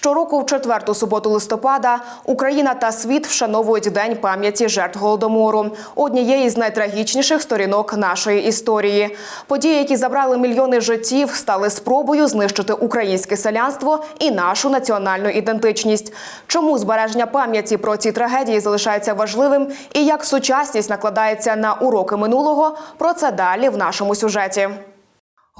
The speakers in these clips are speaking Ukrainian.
Щороку в четверту суботу листопада Україна та світ вшановують День пам'яті жертв голодомору, однієї з найтрагічніших сторінок нашої історії. Події, які забрали мільйони життів, стали спробою знищити українське селянство і нашу національну ідентичність. Чому збереження пам'яті про ці трагедії залишається важливим і як сучасність накладається на уроки минулого? Про це далі в нашому сюжеті.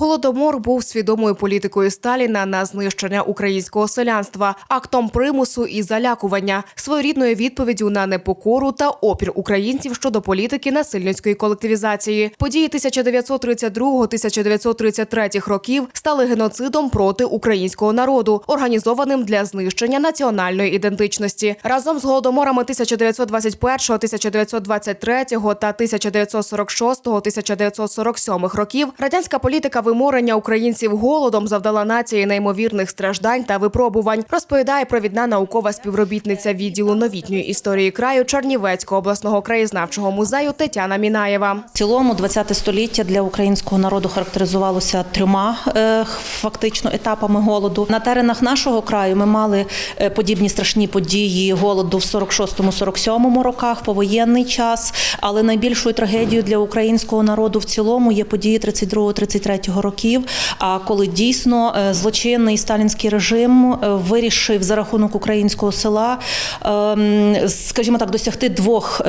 Голодомор був свідомою політикою Сталіна на знищення українського селянства, актом примусу і залякування, своєрідною відповіддю на непокору та опір українців щодо політики насильницької колективізації. Події 1932-1933 років стали геноцидом проти українського народу, організованим для знищення національної ідентичності. Разом з голодоморами 1921, 1923 та 1946-1947 років радянська політика виморення українців голодом завдала нації неймовірних страждань та випробувань. Розповідає провідна наукова співробітниця відділу новітньої історії краю Чернівецького обласного краєзнавчого музею Тетяна Мінаєва. В цілому 20 століття для українського народу характеризувалося трьома е, фактично етапами голоду. На теренах нашого краю ми мали е, подібні страшні події голоду в 46-47 роках, повоєнний час. Але найбільшою трагедією для українського народу в цілому є події 32-33 років. А коли дійсно е, злочинний сталінський режим е, вирішив за рахунок українського села, ем, скажімо так, досягти двох.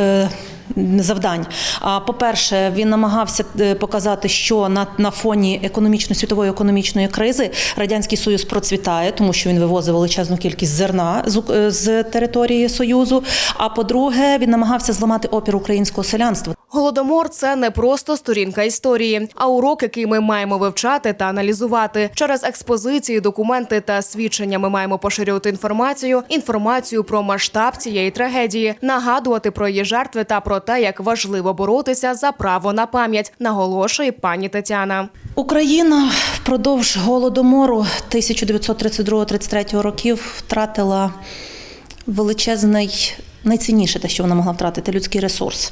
Завдань. А по-перше, він намагався е, показати, що на, на фоні економічно світової економічної кризи радянський союз процвітає, тому що він вивозив величезну кількість зерна з, е, з території союзу. А по-друге, він намагався зламати опір українського селянства. Голодомор це не просто сторінка історії, а урок, який ми маємо вивчати та аналізувати. Через експозиції, документи та свідчення ми маємо поширювати інформацію, інформацію про масштаб цієї трагедії, нагадувати про її жертви та про те, як важливо боротися за право на пам'ять, наголошує пані Тетяна. Україна впродовж голодомору 1932-33 років втратила величезний. Найцінніше те, що вона могла втратити людський ресурс.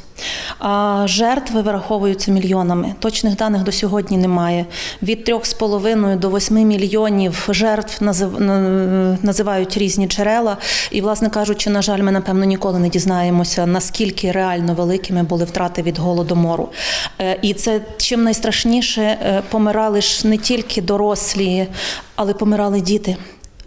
А жертви вираховуються мільйонами. Точних даних до сьогодні немає. Від 3,5 до 8 мільйонів жертв назив- називають різні джерела. І, власне кажучи, на жаль, ми напевно ніколи не дізнаємося, наскільки реально великими були втрати від голодомору. Е, І це чим найстрашніше е, помирали ж не тільки дорослі, але помирали діти.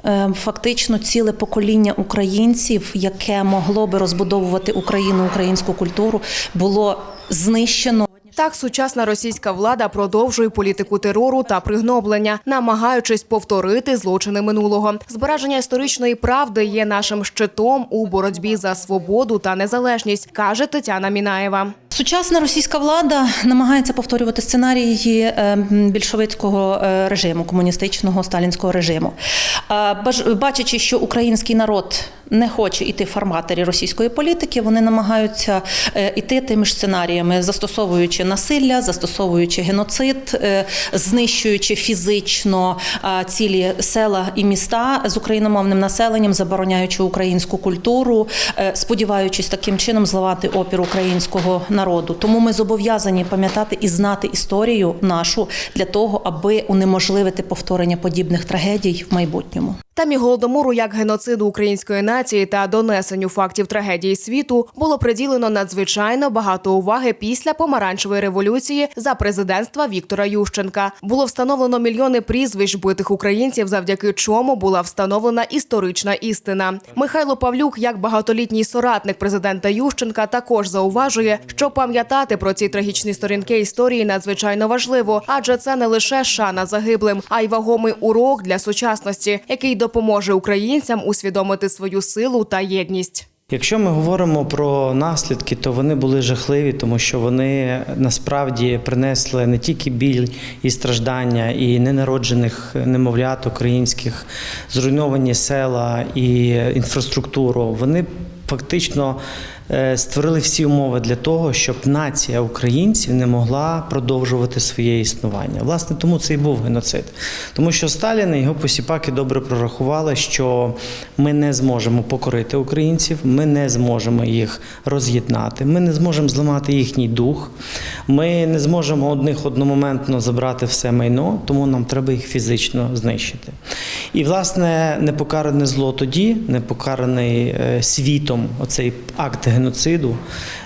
Е, Фактично, ціле покоління українців, яке могло би розбудовувати Україну, українську культуру, було знищено. Так, сучасна російська влада продовжує політику терору та пригноблення, намагаючись повторити злочини минулого. Збереження історичної правди є нашим щитом у боротьбі за свободу та незалежність, каже Тетяна Мінаєва. Сучасна російська влада намагається повторювати сценарії е, більшовицького е, режиму, комуністичного сталінського режиму. Бачачи, що український народ не хоче йти в фарматері російської політики, вони намагаються е, йти тими ж сценаріями, застосовуючи насилля, застосовуючи геноцид, е, знищуючи фізично е, цілі села і міста з україномовним населенням, забороняючи українську культуру, е, сподіваючись таким чином зливати опір українського народу. Тому ми зобов'язані пам'ятати і знати історію нашу для того, аби унеможливити повторення подібних трагедій в майбутньому. Темі голодомору як геноциду української нації та донесенню фактів трагедії світу було приділено надзвичайно багато уваги після помаранчевої революції за президентства Віктора Ющенка. Було встановлено мільйони прізвищ битих українців, завдяки чому була встановлена історична істина. Михайло Павлюк, як багатолітній соратник президента Ющенка, також зауважує, що пам'ятати про ці трагічні сторінки історії надзвичайно важливо, адже це не лише шана загиблим, а й вагомий урок для сучасності, який допоможе українцям усвідомити свою силу та єдність. Якщо ми говоримо про наслідки, то вони були жахливі, тому що вони насправді принесли не тільки біль і страждання, і ненароджених немовлят українських, зруйновані села і інфраструктуру. Вони фактично створили всі умови для того, щоб нація українців не могла продовжувати своє існування. Власне, тому це і був геноцид. Тому що Сталін і його посіпаки добре прорахували, що ми не зможемо покорити українців, ми не зможемо їх роз'єднати, ми не зможемо зламати їхній дух, ми не зможемо одних одномоментно забрати все майно, тому нам треба їх фізично знищити. І, власне, непокаране зло тоді, непокараний е, світом оцей акт геноциду,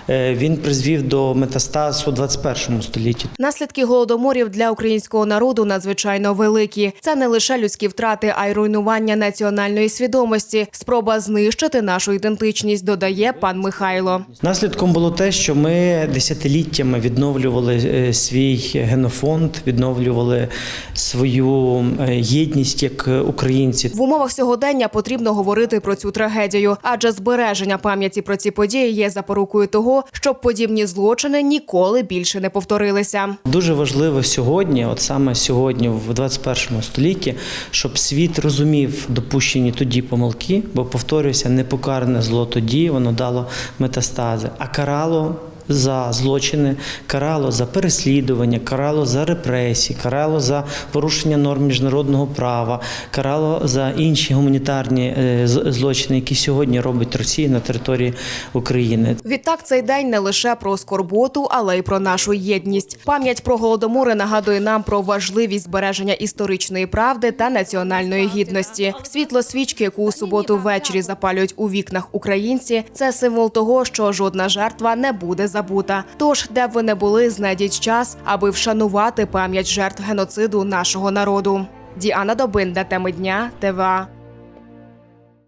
він призвів до метастаз у 21 столітті. Наслідки голодоморів для українського народу надзвичайно великі. Це не лише людські втрати, а й руйнування національної свідомості, спроба знищити нашу ідентичність, додає пан Михайло. Наслідком було те, що ми десятиліттями відновлювали е, свій генофонд, відновлювали свою е, єдність як е, українці. В умовах сьогодення потрібно говорити про цю трагедію, адже збереження пам'яті про ці події є запорукою того, щоб подібні злочини ніколи більше не повторилися. Дуже важливо сьогодні, от саме сьогодні, в 21 столітті, щоб світ розумів допущені тоді помилки, бо повторюся, непокаране зло тоді воно дало метастази, а карало. За злочини, карало за переслідування, карало за репресії, карало за порушення норм міжнародного права, карало за інші гуманітарні е, злочини, які сьогодні робить Росія на території України. Відтак цей день не лише про скорботу, але й про нашу єдність. Пам'ять про голодомори нагадує нам про важливість збереження історичної правди та національної гідності. Світло свічки, яку у суботу ввечері запалюють у вікнах українці, це символ того, що жодна жертва не буде забута. Тож, де б ви не були, знайдіть час, аби вшанувати пам'ять жертв геноциду нашого народу. Діана Добин, для теми дня, ТВА.